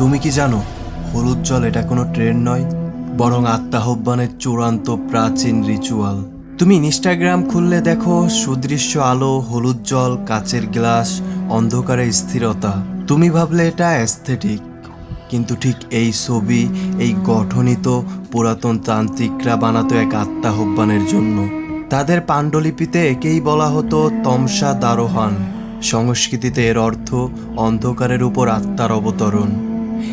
তুমি কি জানো, হলুদ জল এটা কোনো ট্রেন্ড নয়, বরং আত্মাহ্বানের চূড়ান্ত প্রাচীন রিচুয়াল তুমি ইনস্টাগ্রাম খুললে দেখো সুদৃশ্য আলো, হলুদ জল, কাচের গ্লাস, অন্ধকারে স্থিরতা। তুমি ভাবলে এটা অ্যাস্থেটিক কিন্তু ঠিক এই ছবি, এই গঠনিত পুরাতন তান্ত্রিকরা বানাতো এক আত্মাহ্বানের জন্য। তাদের পাণ্ডুলিপিতে একেই বলা হতো তমসা দারোহান। সংস্কৃতিতে এর অর্থ অন্ধকারের উপর আত্মার অবতরণ।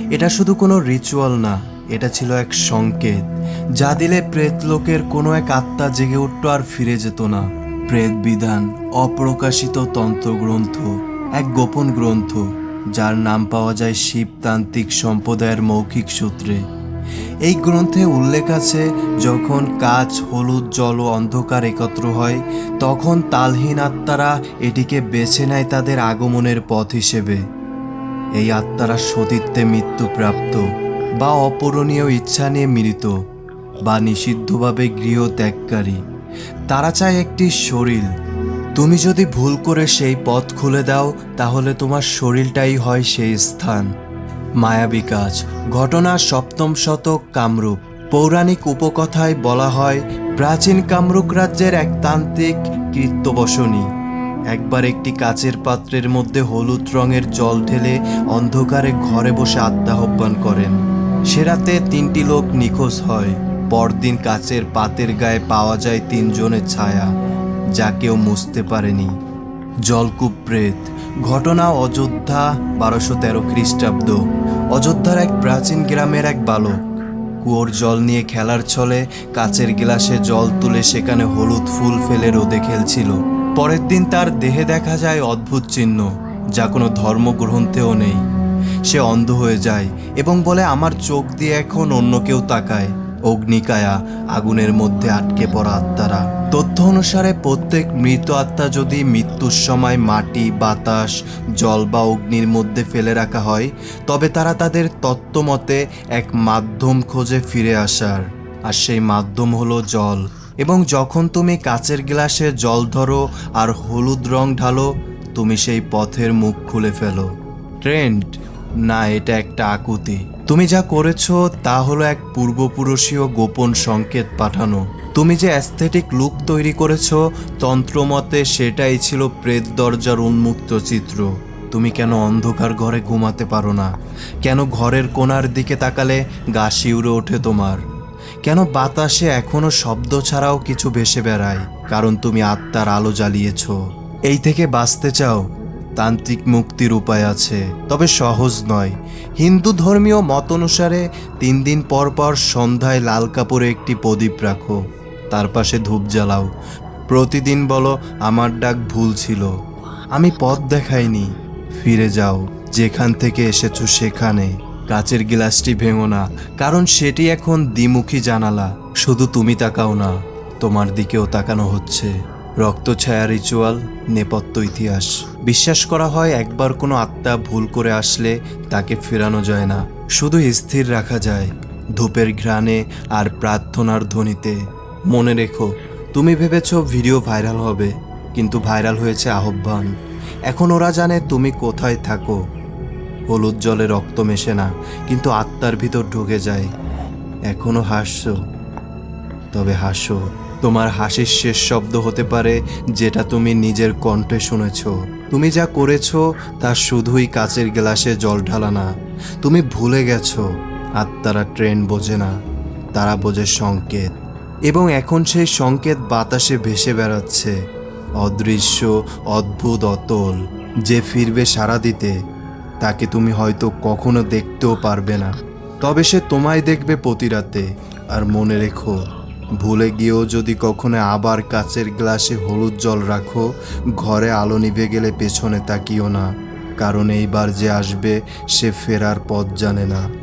এটা শুধু কোনো রিচুয়াল না, এটা ছিল এক সংকেত, যা দিলে প্রেতলোকের কোনো এক আত্মা জেগে উঠত আর ফিরে যেত না। প্রেত বিধান, অপ্রকাশিত তন্ত্রগ্রন্থ, এক গোপন গ্রন্থ, যার নাম পাওয়া যায় শিবতান্ত্রিক সম্প্রদায়ের মৌখিক সূত্রে। এই গ্রন্থে উল্লেখ আছে, যখন কাচ, হলুদ, জল ও অন্ধকার একত্র হয়, তখন তালহীন আত্মারা এটিকে বেছে নেয় তাদের আগমনের পথ হিসেবে। এই আত্মারা সতীত্বে মৃত্যুপ্রাপ্ত বা অপূরণীয় ইচ্ছা নিয়ে মৃত বা নিষিদ্ধভাবে গৃহ ত্যাগকারী তারা চায় একটি শরীর। তুমি যদি ভুল করে সেই পথ খুলে দাও, তাহলে তোমার শরীরটাই হয় সেই স্থান। মায়াবী কাজ ঘটনা সপ্তম শতক কামরূপ। পৌরাণিক উপকথায় বলা হয়, প্রাচীন কামরূপ রাজ্যের এক তান্ত্রিক কৃত্যবসনী একবার একটি কাচের পাত্রের মধ্যে হলুদ রঙের জল ঢেলে অন্ধকারে ঘরে বসে আত্মাহ্বান করেন। সে রাতে তিনটি লোক নিখোঁজ হয়। পরদিন কাচের পাতের গায়ে পাওয়া যায় তিনজনের ছায়া, যা কেউ মুছতে পারেনি। জলকূপ প্রেত, ঘটনা অযোধ্যা বারোশো তেরো খ্রিস্টাব্দ। অযোধ্যার এক প্রাচীন গ্রামের এক বালক। কুয়োর জল নিয়ে খেলার ছলে কাচের গ্লাসে জল তুলে সেখানে হলুদ ফুল ফেলে রোদে খেলছিল। পরের দিন তার দেহে দেখা যায় অদ্ভুত চিহ্ন, যা কোনো ধর্মগ্রন্থেও নেই। সে অন্ধ হয়ে যায় এবং বলে, আমার চোখ দিয়ে এখন অন্য কেউ তাকায়। অগ্নিকায়া, আগুনের মধ্যে আটকে পড়া আত্মারা। তথ্য অনুসারে প্রত্যেক মৃত আত্মা যদি মৃত্যুর সময় মাটি, বাতাস, জল বা অগ্নির মধ্যে ফেলে রাখা হয়, তবে তারা তাদের তত্ত্বমতে এক মাধ্যম খোঁজে ফিরে আসার। আর সেই মাধ্যম হলো জল। এবং যখন তুমি কাচের গ্লাসে জল ধরো আর হলুদ রং ঢালো, তুমি সেই পথের মুখ খুলে ফেলো। ট্রেন্ড না, এটা একটা আকুতি। তুমি যা করেছ তা হলো এক পূর্বপুরুষীয় গোপন সংকেত পাঠানো। তুমি যে অ্যাস্থেটিক লুক তৈরি করেছ, তন্ত্রমতে সেটাই ছিল প্রেত দরজার উন্মুক্ত চিত্র। তুমি কেন অন্ধকার ঘরে ঘুমাতে পারো না? কেন ঘরের কোণার দিকে তাকালে গা শিউরে ওঠে তোমার? কেন বাতাসে এখনও শব্দ ছাড়াও কিছু ভেসে বেড়ায়? কারণ তুমি আত্মার আলো জ্বালিয়েছ। এই থেকে বাঁচতে চাও, তান্ত্রিক মুক্তির উপায় আছে, তবে সহজ নয়। হিন্দু ধর্মীয় মত অনুসারে তিন দিন পর পর সন্ধ্যায় লাল কাপড়ে একটি প্রদীপ রাখো। তার পাশে ধূপ জ্বালাও। প্রতিদিন বলো, আমার ডাক ভুল ছিল। আমি পথ দেখাইনি। ফিরে যাও। যেখান থেকে এসেছ সেখানে। কাচের গ্লাসটি ভেঙো না, কারণ সেটি এখন দ্বিমুখী জানালা। শুধু তুমি তাকাও না, তোমার দিকেও তাকানো হচ্ছে। রক্ত ছায়া রিচুয়াল, নেপথ্য ইতিহাস। বিশ্বাস করা হয় একবার কোনো আত্মা ভুল করে আসলে তাকে ফেরানো যায় না। শুধু স্থির রাখা যায়, ধূপের ঘ্রাণে আর প্রার্থনার ধ্বনিতে। মনে রেখো, তুমি ভেবেছ ভিডিও ভাইরাল হবে, কিন্তু ভাইরাল হয়েছে আহ্বান। এখন ওরা জানে তুমি কোথায় থাকো। হলুদ জলে রক্ত মেশে না, কিন্তু আত্মার ভিতর ঢুকে যায়। এখনও হাসছো তবে হাসো তোমার হাসির শেষ শব্দ হতে পারে যেটা তুমি নিজের কণ্ঠে শুনেছ। তুমি যা করেছ, তা শুধুই কাচের গ্লাসে জল ঢালা না। তুমি ভুলে গেছো, আত্মারা ট্রেন বোঝে না, তারা বোঝে সংকেত। এবং এখন সেই সংকেত বাতাসে ভেসে বেড়াচ্ছে। অদৃশ্য, অদ্ভুত, অতল, যে ফিরবে সারা দিতে। তাকে তুমি হয়তো কখনো দেখতেও পারবে না। তবে সে তোমায় দেখবে প্রতি রাতে। আর মনে রেখো, ভুলে গিয়েও যদি কখনো আবার কাচের গ্লাসে হলুদ জল রাখো, ঘরে আলো নিভে গেলে পেছনে তাকিও না। কারণ এইবার যে আসবে, সে ফেরার পথ জানে না।